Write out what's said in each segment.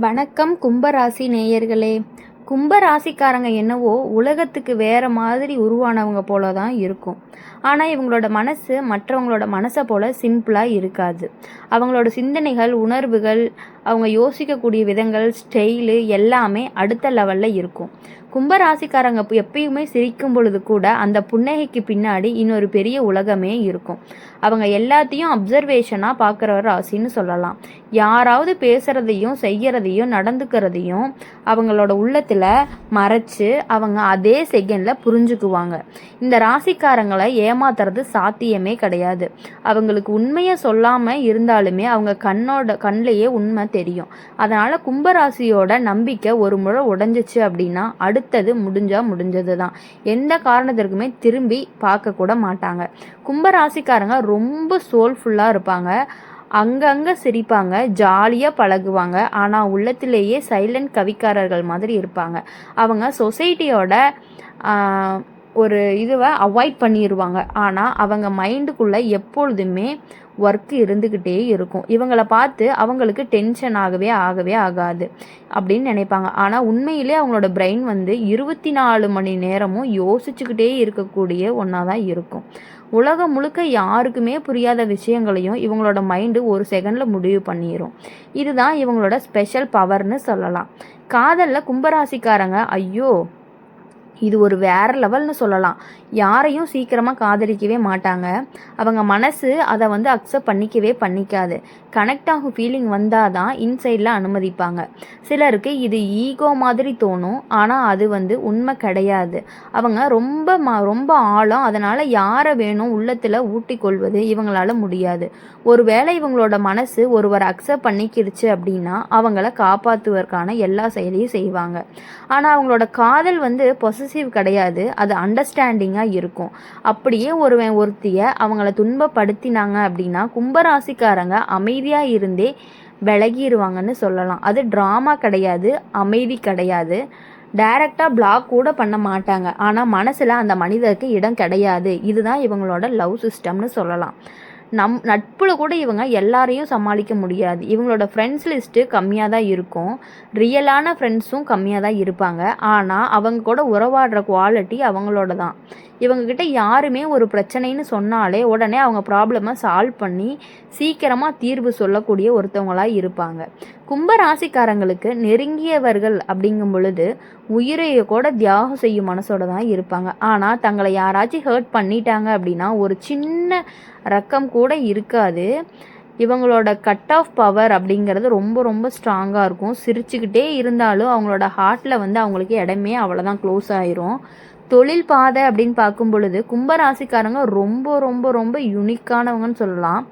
வணக்கம் கும்பராசி நேயர்களே. கும்பராசிக்காரங்க என்னவோ உலகத்துக்கு வேற மாதிரி உருவானவங்க போல தான் இருக்கும். ஆனால் இவங்களோட மனசு மற்றவங்களோட மனசை போல சிம்பிளாக இருக்காது. அவங்களோட சிந்தனைகள் உணர்வுகள் அவங்க யோசிக்கக்கூடிய விதங்கள் ஸ்டைலு எல்லாமே அடுத்த லெவலில் இருக்கும். கும்பராசிக்காரங்க எப்பயுமே சிரிக்கும் பொழுது கூட அந்த புன்னகைக்கு பின்னாடி இன்னொரு பெரிய உலகமே இருக்கும். அவங்க எல்லாத்தையும் அப்சர்வேஷனாக பார்க்குற ராசின்னு சொல்லலாம். யாராவது பேசுகிறதையும் செய்கிறதையும் நடந்துக்கிறதையும் அவங்களோட உள்ளத்தில் மறைச்சு அவங்க அதே செகண்டில் புரிஞ்சுக்குவாங்க. இந்த ராசிக்காரங்களை ஏமாத்துறது சாத்தியமே கிடையாது. அவங்களுக்கு உண்மையை சொல்லாமல் இருந்தாலுமே அவங்க கண்ணோட கண்ணிலேயே உண்மை தெரியும். அதனால் கும்பராசியோட நம்பிக்கை ஒரு முறை உடைஞ்சிச்சு அப்படின்னா அடுத்தது முடிஞ்சால் முடிஞ்சது தான் எந்த காரணத்திற்குமே திரும்பி பார்க்கக்கூட மாட்டாங்க. கும்பராசிக்காரங்க ரொம்ப சோல்ஃபுல்லாக இருப்பாங்க. அங்கங்கே சிரிப்பாங்க ஜாலியாக பழகுவாங்க. ஆனால் உள்ளத்திலேயே சைலண்ட் கவிக்காரர்கள் மாதிரி இருப்பாங்க. அவங்க சொசைட்டியோட ஒரு இதுவை அவாய்ட் பண்ணிடுவாங்க ஆனால் அவங்க மைண்டுக்குள்ளே எப்பொழுதுமே ஒர்க் இருந்துக்கிட்டே இருக்கும். இவங்கள பார்த்து அவங்களுக்கு டென்ஷன் ஆகவே ஆகவே ஆகாது அப்படின்னு நினைப்பாங்க. ஆனால் உண்மையிலே அவங்களோட பிரெயின் வந்து இருபத்தி நாலு மணி நேரமும் யோசிச்சுக்கிட்டே இருக்கக்கூடிய ஒன்றா தான் இருக்கும். உலகம் முழுக்க யாருக்குமே புரியாத விஷயங்களையும் இவங்களோட மைண்டு ஒரு செகண்டில் முடிவு பண்ணிடும் இதுதான் இவங்களோட ஸ்பெஷல் பவர்னு சொல்லலாம். காதலில் கும்பராசிக்காரங்க ஐயோ இது ஒரு வேற லெவல்னு சொல்லலாம். யாரையும் சீக்கிரமாக காதலிக்கவே மாட்டாங்க. அவங்க மனசு அதை வந்து அக்செப்ட் பண்ணிக்கவே பண்ணிக்காது. கனெக்ட் ஆகும் ஃபீலிங் வந்தால் தான் இன்சைடில் அனுமதிப்பாங்க. சிலருக்கு இது ஈகோ மாதிரி தோணும். ஆனால் அது வந்து உண்மை கிடையாது. அவங்க ரொம்ப ம ரொம்ப ஆழம். அதனால் யாரை வேணும் உள்ளத்தில் ஊட்டிக்கொள்வது இவங்களால முடியாது. ஒருவேளை இவங்களோட மனசு ஒருவரை அக்செப்ட் பண்ணிக்கிடுச்சு அப்படின்னா அவங்கள காப்பாற்றுவதற்கான எல்லா செயலையும் செய்வாங்க. ஆனால் அவங்களோட காதல் வந்து பொசசிவ் கிடையாது. அது அண்டர்ஸ்டாண்டிங்காக இருக்கும். அப்படியே ஒருவன் ஒருத்திய அவங்கள துன்பப்படுத்தினாங்க அப்படின்னா கும்பராசிக்காரங்க அமைதியாக இருந்தே விலகிடுவாங்கன்னு சொல்லலாம். அது ட்ராமா கிடையாது அமைதி கிடையாது. டைரக்டாக பிளாக் கூட பண்ண மாட்டாங்க. ஆனால் மனசில் அந்த மனிதருக்கு இடம் கிடையாது. இதுதான் இவங்களோட லவ் சிஸ்டம்னு சொல்லலாம். நம் நட்பில் கூட இவங்க எல்லாரையும் சமாளிக்க முடியாது. இவங்களோட ஃப்ரெண்ட்ஸ் லிஸ்ட்டு கம்மியாக தான் இருக்கும் ரியலான ஃப்ரெண்ட்ஸும் கம்மியாக தான் இருப்பாங்க. ஆனால் அவங்க கூட உறவாடுற குவாலிட்டி அவங்களோட தான் இவங்கக்கிட்ட யாருமே ஒரு பிரச்சனைன்னு சொன்னாலே உடனே அவங்க ப்ராப்ளமை சால்வ் பண்ணி சீக்கிரமாக தீர்வு சொல்லக்கூடிய ஒருத்தவங்களாக இருப்பாங்க. கும்பராசிக்காரங்களுக்கு நெருங்கியவர்கள் அப்படிங்கும் பொழுது உயிரையை கூட தியாகம் செய்யும் மனசோட தான் இருப்பாங்க. ஆனால் தங்களை யாராச்சும் ஹர்ட் பண்ணிட்டாங்க அப்படின்னா ஒரு சின்ன ரக்கம் கூட இருக்காது. இவங்களோட கட் ஆஃப் பவர் அப்படிங்கிறது ரொம்ப ரொம்ப ஸ்ட்ராங்காக இருக்கும். சிரிச்சுக்கிட்டே இருந்தாலும் அவங்களோட ஹார்ட்டில் வந்து அவங்களுக்கு இடமே அவ்வளோதான் க்ளோஸ் ஆயிரும். தொழில் பாதை அப்படின்னு பார்க்கும் பொழுது கும்பராசிக்காரங்க ரொம்ப ரொம்ப ரொம்ப யுனிக்கானவங்கன்னு சொல்லலாம்.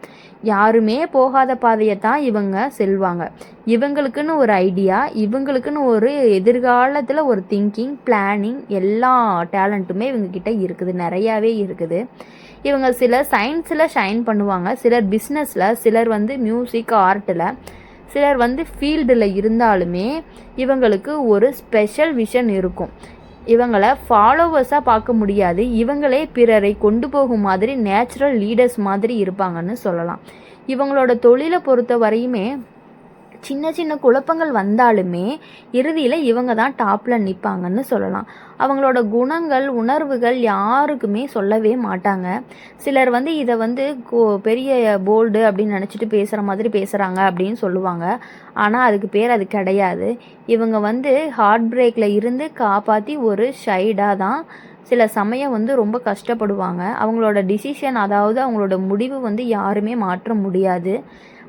யாருமே போகாத பாதையை தான் இவங்க செல்வாங்க. இவங்களுக்குன்னு ஒரு ஐடியா இவங்களுக்குன்னு ஒரு எதிர்காலத்தில் ஒரு திங்கிங் பிளானிங் எல்லா டேலண்ட்டுமே இவங்கக்கிட்ட இருக்குது நிறையாவே இருக்குது. இவங்க சிலர் சயின்ஸில் ஷைன் பண்ணுவாங்க சிலர் பிஸ்னஸில் சிலர் வந்து மியூசிக் ஆர்ட்டில் சிலர் வந்து ஃபீல்டில் இருந்தாலுமே இவங்களுக்கு ஒரு ஸ்பெஷல் விஷன் இருக்கும். இவங்களை ஃபாலோவர்ஸாக பார்க்க முடியாது. இவங்களே பிறரை கொண்டு போகும் மாதிரி நேச்சுரல் லீடர்ஸ் மாதிரி இருப்பாங்கன்னு சொல்லலாம். இவங்களோட தொழிலை பொறுத்த வரையுமே சின்ன சின்ன குழப்பங்கள் வந்தாலுமே இறுதியில் இவங்க தான் டாப்பில் நிற்பாங்கன்னு சொல்லலாம். அவங்களோட குணங்கள் உணர்வுகள் யாருக்குமே சொல்லவே மாட்டாங்க. சிலர் வந்து இதை வந்து கோ- பெரிய போல்டு அப்படின்னு நினச்சிட்டு பேசுகிற மாதிரி பேசுகிறாங்க அப்படின்னு சொல்லுவாங்க. ஆனால் அதுக்கு பேர் அது கிடையாது. இவங்க வந்து ஹார்ட் பிரேக்கில் இருந்து காப்பாற்றி ஒரு ஷைடாக தான் சில சமயம் வந்து ரொம்ப கஷ்டப்படுவாங்க. அவங்களோட டிசிஷன் அதாவது அவங்களோட முடிவு வந்து யாருமே மாற்ற முடியாது.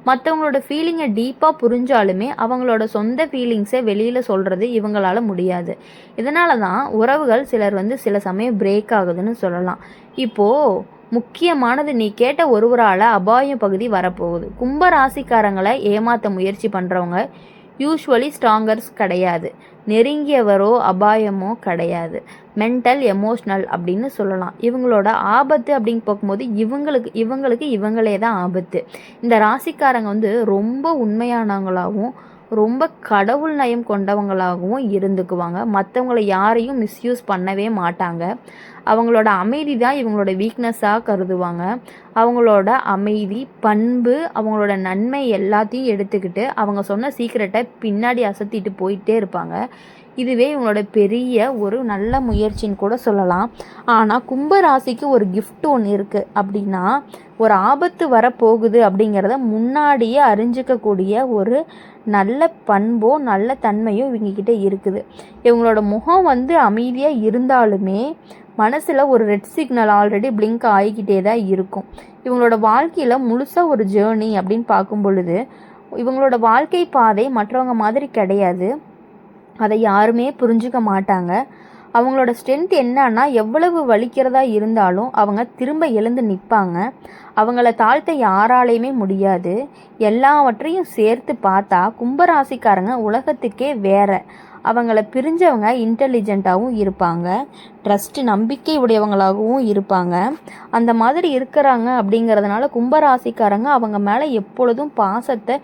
மற்றவங்களோட ஃபீலிங்கை டீப்பாக புரிஞ்சாலுமே அவங்களோட சொந்த ஃபீலிங்ஸை வெளியில் சொல்கிறது இவங்களால முடியாது. இதனால தான் உறவுகள் சிலர் வந்து சில சமயம் பிரேக் ஆகுதுன்னு சொல்லலாம். இப்போது முக்கியமானது நீ கேட்ட ஒருவரால் அபாயம் பகுதி வரப்போகுது. கும்ப ராசிக்காரங்களை ஏமாற்ற முயற்சி பண்ணுறவங்க யூஸ்வலி ஸ்ட்ராங்கர்ஸ் கிடையாது. நெருங்கியவரோ அபாயமோ கிடையாது. மென்டல் எமோஷ்னல் அப்படின்னு சொல்லலாம். இவங்களோட ஆபத்து அப்படின்னு பார்க்கும்போது இவங்களுக்கு இவங்களுக்கு இவங்களே தான் ஆபத்து. இந்த ராசிக்காரங்க வந்து ரொம்ப உண்மையானவங்களாகவும் ரொம்ப கடவுள் நயம் கொண்டவங்களாகவும் இருந்துக்குவாங்க. மற்றவங்கள யாரையும் மிஸ்யூஸ் பண்ணவே மாட்டாங்க. அவங்களோட அமைதி தான் இவங்களோட வீக்னஸாக கருதுவாங்க. அவங்களோட அமைதி பண்பு அவங்களோட நன்மை எல்லாத்தையும் எடுத்துக்கிட்டு அவங்க சொன்ன சீக்கிரட்டை பின்னாடி அசத்திட்டு போயிட்டே இருப்பாங்க. இதுவே இவங்களோட பெரிய ஒரு நல்ல முயற்சின்னு கூட சொல்லலாம். ஆனால் கும்பராசிக்கு ஒரு கிஃப்ட் ஒன்று இருக்குது அப்படின்னா ஒரு ஆபத்து வரப்போகுது அப்படிங்கிறத முன்னாடியே அறிஞ்சிக்கக்கூடிய ஒரு நல்ல பண்போ நல்ல தன்மையோ இவங்கக்கிட்ட இருக்குது. இவங்களோட முகம் வந்து அமைதியாக இருந்தாலுமே மனசில் ஒரு ரெட் சிக்னல் ஆல்ரெடி பிளிங்க் ஆகிக்கிட்டே தான் இருக்கும். இவங்களோட வாழ்க்கையில் முழுசாக ஒரு ஜேர்னி அப்படின்னு பார்க்கும் பொழுது இவங்களோட வாழ்க்கை பாதை மற்றவங்க மாதிரி கிடையாது. அதை யாருமே புரிஞ்சுக்க மாட்டாங்க. அவங்களோட ஸ்ட்ரென்த் என்னன்னா எவ்வளவு வலிக்கிறதா இருந்தாலும் அவங்க திரும்ப எழுந்து நிற்பாங்க அவங்கள தாழ்த்த யாராலையுமே முடியாது. எல்லாவற்றையும் சேர்த்து பார்த்தா கும்பராசிக்காரங்க உலகத்துக்கே வேற. அவங்கள பிரிஞ்சவங்க இன்டெலிஜெண்ட்டாகவும் இருப்பாங்க. ட்ரஸ்ட் நம்பிக்கை உடையவங்களாகவும் இருப்பாங்க. அந்த மாதிரி இருக்கிறாங்க அப்படிங்கிறதுனால கும்பராசிக்காரங்க அவங்க மேலே எப்பொழுதும் பாசத்தை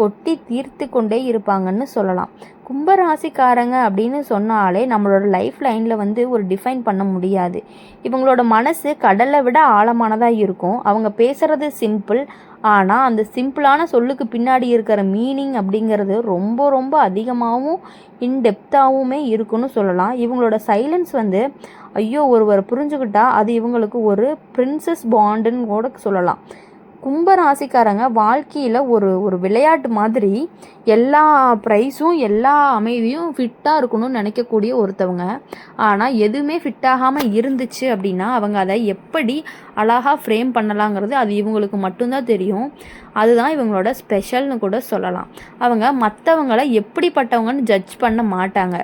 கொட்டி தீர்த்து கொண்டே இருப்பாங்கன்னு சொல்லலாம். கும்பராசிக்காரங்க அப்படின்னு சொன்னாலே நம்மளோட லைஃப் லைனில் வந்து ஒரு டிஃபைன் பண்ண முடியாது. இவங்களோட மனசு கடலை விட ஆழமானதாக இருக்கும். அவங்க பேசுகிறது சிம்பிள் ஆனால் அந்த சிம்பிளான சொல்லுக்கு பின்னாடி இருக்கிற மீனிங் அப்படிங்கிறது ரொம்ப ரொம்ப அதிகமாகவும் இன்டெப்த்தாகவுமே இருக்குன்னு சொல்லலாம். இவங்களோட சைலன்ஸ் வந்து ஐயோ ஒருவர் புரிஞ்சுக்கிட்டா அது இவங்களுக்கு ஒரு பிரின்சஸ் பாண்டுன்னு கூட சொல்லலாம். கும்பராசிக்காரங்க வாழ்க்கையில் ஒரு ஒரு விளையாட்டு மாதிரி எல்லா ப்ரைஸும் எல்லா அமைதியும் ஃபிட்டாக இருக்கணும்னு நினைக்கக்கூடிய ஒருத்தவங்க. ஆனால் எதுவுமே ஃபிட் ஆகாமல் இருந்துச்சு அப்படின்னா அவங்க அதை எப்படி அழகாக ஃப்ரேம் பண்ணலாங்கிறது அது இவங்களுக்கு மட்டும்தான் தெரியும். அதுதான் இவங்களோட ஸ்பெஷல்னு கூட சொல்லலாம். அவங்க மற்றவங்களை எப்படிப்பட்டவங்கன்னு ஜட்ஜ் பண்ண மாட்டாங்க.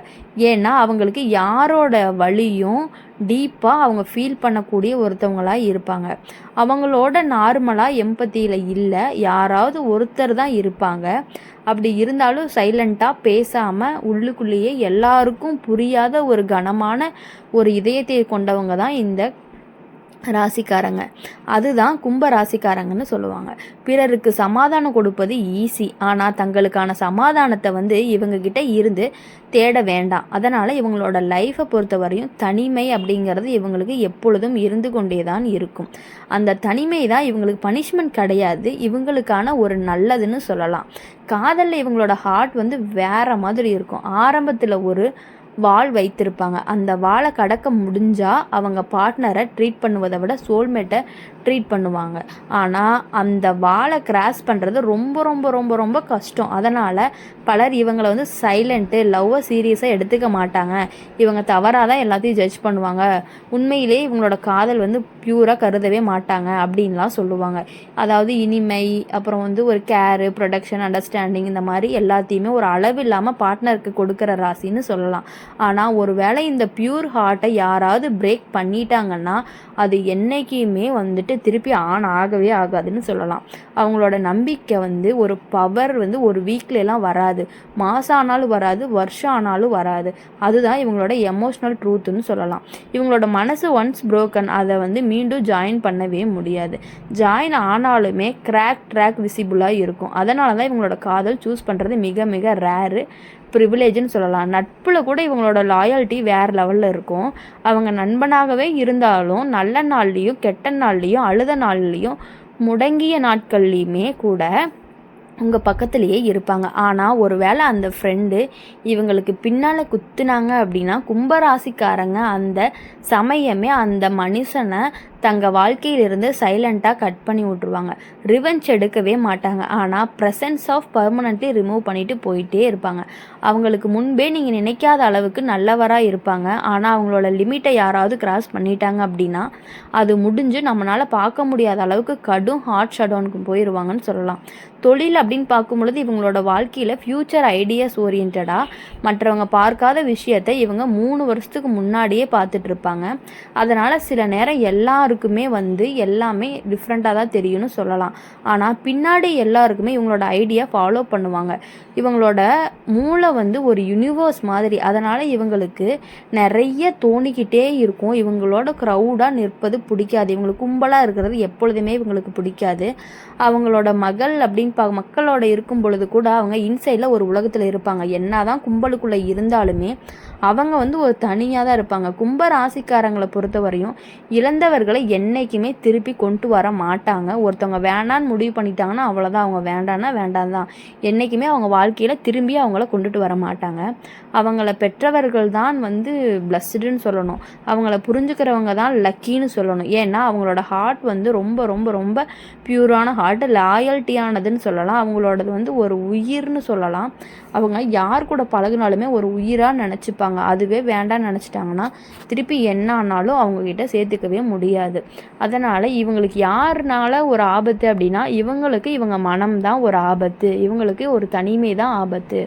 ஏன்னா அவங்களுக்கு யாரோட வழியும் டீப்பாக அவங்க ஃபீல் பண்ணக்கூடிய ஒருத்தவங்களாக இருப்பாங்க. அவங்களோட நார்மலாக எம்பத்தியில் இல்லை யாராவது ஒருத்தர் தான் இருப்பாங்க. அப்படி இருந்தாலும் சைலண்ட்டாக பேசாமல் உள்ளுக்குள்ளேயே எல்லாருக்கும் புரியாத ஒரு கனமான ஒரு இதயத்தை கொண்டவங்க தான் இந்த ராசிக்காரங்க. அதுதான் கும்ப ராசிக்காரங்கன்னு சொல்லுவாங்க. பிறருக்கு சமாதானம் கொடுப்பது ஈஸி ஆனால் தங்களுக்கான சமாதானத்தை வந்து இவங்க கிட்ட இருந்து தேட வேண்டாம். அதனால் இவங்களோட லைஃப்பை பொறுத்தவரையும் தனிமை அப்படிங்கிறது இவங்களுக்கு எப்பொழுதும் இருந்து கொண்டே தான் இருக்கும். அந்த தனிமை தான் இவங்களுக்கு பனிஷ்மெண்ட் கிடையாது. இவங்களுக்கான ஒரு நல்லதுன்னு சொல்லலாம். காதலில் இவங்களோட ஹார்ட் வந்து வேற மாதிரி இருக்கும். ஆரம்பத்தில் ஒரு வாள் வைத்திருப்பாங்க. அந்த வாளை கடக்க முடிஞ்சால் அவங்க பார்ட்னரை ட்ரீட் பண்ணுவதை விட சோல்மேட்டை ட்ரீட் பண்ணுவாங்க. ஆனால் அந்த வாளை கிராஸ் பண்ணுறது ரொம்ப ரொம்ப ரொம்ப ரொம்ப கஷ்டம். அதனால் பலர் இவங்களை வந்து சைலண்ட்டு லவ்வை சீரியஸாக எடுத்துக்க மாட்டாங்க. இவங்க தவறாக தான் எல்லாத்தையும் ஜட்ஜ் பண்ணுவாங்க. உண்மையிலேயே இவங்களோட காதல் வந்து பியூராக கருதவே மாட்டாங்க அப்படின்லாம் சொல்லுவாங்க. அதாவது இனிமை அப்புறம் வந்து ஒரு கேரு ப்ரொடக்ஷன் அண்டர்ஸ்டாண்டிங் இந்த மாதிரி எல்லாத்தையுமே ஒரு அளவு இல்லாமல் பார்ட்னருக்கு கொடுக்குற ராசின்னு சொல்லலாம். ஆனால் ஒரு வேளை இந்த பியூர் ஹார்ட்டை யாராவது பிரேக் பண்ணிட்டாங்கன்னா அது என்றைக்குமே வந்துட்டு திருப்பி ஆன் ஆகவே ஆகாதுன்னு சொல்லலாம். அவங்களோட நம்பிக்கை வந்து ஒரு பவர் வந்து ஒரு வீக்லலாம் வராது. மாதம் ஆனாலும் வராது வருஷம் ஆனாலும் வராது. அதுதான் இவங்களோட எமோஷ்னல் ட்ரூத்துன்னு சொல்லலாம். இவங்களோட மனசு ஒன்ஸ் ப்ரோக்கன் அதை வந்து மீண்டும் ஜாயின் பண்ணவே முடியாது. ஜாயின் ஆனாலுமே கிராக் ட்ராக் விசிபிளாக இருக்கும். அதனால தான் இவங்களோட காதல் சூஸ் பண்ணுறது மிக மிக ரேரு ப்ரிவிலேஜ்னு சொல்லலாம். நட்பில் கூட இவங்களோட லாயாலிட்டி வேறு லெவலில் இருக்கும். அவங்க நண்பனாகவே இருந்தாலும் நல்ல நாள்லேயும் கெட்ட நாள்லேயும் அழுத நாள்லேயும் முடங்கிய நாட்கள்லேயுமே கூட உங்கள் பக்கத்துலேயே இருப்பாங்க. ஆனால் ஒரு வேளை அந்த ஃப்ரெண்டு இவங்களுக்கு பின்னால் குத்துனாங்க அப்படின்னா கும்பராசிக்காரங்க அந்த சமயமே அந்த மனுஷனை தங்க வாழ்க்கையிலிருந்து சைலண்ட்டாக கட் பண்ணி விட்ருவாங்க ரிவெஞ்ச் எடுக்கவே மாட்டாங்க. ஆனால் ப்ரெசன்ஸ் ஆஃப் பர்மனெண்ட்லி ரிமூவ் பண்ணிட்டு போயிட்டே இருப்பாங்க. அவங்களுக்கு முன்பே நீங்கள் நினைக்காத அளவுக்கு நல்லவராக இருப்பாங்க. ஆனால் அவங்களோட லிமிட்டை யாராவது கிராஸ் பண்ணிட்டாங்க அப்படின்னா அது முடிஞ்சு நம்மளால் பார்க்க முடியாத அளவுக்கு கடும் ஹார்ட் ஷடவுனுக்கு போயிடுவாங்கன்னு சொல்லலாம். தொழில் அப்படின்னு பார்க்கும்பொழுது இவங்களோட வாழ்க்கையில் ஃப்யூச்சர் ஐடியாஸ் ஓரியன்டாக மற்றவங்க பார்க்காத விஷயத்தை இவங்க மூணு வருஷத்துக்கு முன்னாடியே பார்த்துட்ருப்பாங்க அதனால் சில நேரம் எல்லா எல்லாருக்குமே வந்து எல்லாமே டிஃப்ரெண்ட்டாக தான் தெரியும்னு சொல்லலாம். ஆனால் பின்னாடி எல்லாருக்குமே இவங்களோட ஐடியா ஃபாலோ பண்ணுவாங்க. இவங்களோட மூளை வந்து ஒரு யூனிவர்ஸ் மாதிரி. அதனால் இவங்களுக்கு நிறைய தோணிக்கிட்டே இருக்கும். இவங்களோட க்ரௌடாக நிற்பது பிடிக்காது. இவங்களுக்கு கும்பலாக இருக்கிறது எப்பொழுதுமே இவங்களுக்கு பிடிக்காது. அவங்களோட மகள் அப்படின்னு பா மக்களோட இருக்கும் பொழுது கூட அவங்க இன்சைடில் ஒரு உலகத்தில் இருப்பாங்க. என்ன தான் கும்பலுக்குள்ளே இருந்தாலுமே அவங்க வந்து ஒரு தனியாக தான் இருப்பாங்க. கும்ப ராசிக்காரங்களை பொறுத்த வரையும் இழந்தவர்களை என்றைக்குமே திருப்பி கொண்டு வர மாட்டாங்க. ஒருத்தவங்க வேணான்னு முடிவு பண்ணிட்டாங்கன்னா அவ்வளோதான் அவங்க வேண்டான்னா வேண்டாம் தான் என்றைக்குமே அவங்க வாழ்க்கையில் திரும்பி அவங்கள கொண்டுட்டு வர மாட்டாங்க. அவங்கள பெற்றவர்கள் தான் வந்து பிளஸ்டுன்னு சொல்லணும். அவங்கள புரிஞ்சுக்கிறவங்க தான் லக்கின்னு சொல்லணும். ஏன்னா அவங்களோட ஹார்ட் வந்து ரொம்ப ரொம்ப ரொம்ப பியூரான ஹார்ட் லாயல்ட்டியானதுன்னு சொல்லலாம். அவங்களோடது வந்து ஒரு உயிர்னு சொல்லலாம். அவங்க யார் கூட பழகினாலுமே ஒரு உயிராக நினச்சிப்பாங்க. அதுவே வேண்டாம்னு நினச்சிட்டாங்கன்னா திருப்பி என்ன ஆனாலும் அவங்கக்கிட்ட சேர்த்துக்கவே முடியாது. முடியாது அதனால் இவங்களுக்கு யாருனால ஒரு ஆபத்து அப்படின்னா இவங்களுக்கு இவங்க மனம் தான் ஒரு ஆபத்து. இவங்களுக்கு ஒரு தனிமை தான் ஆபத்து.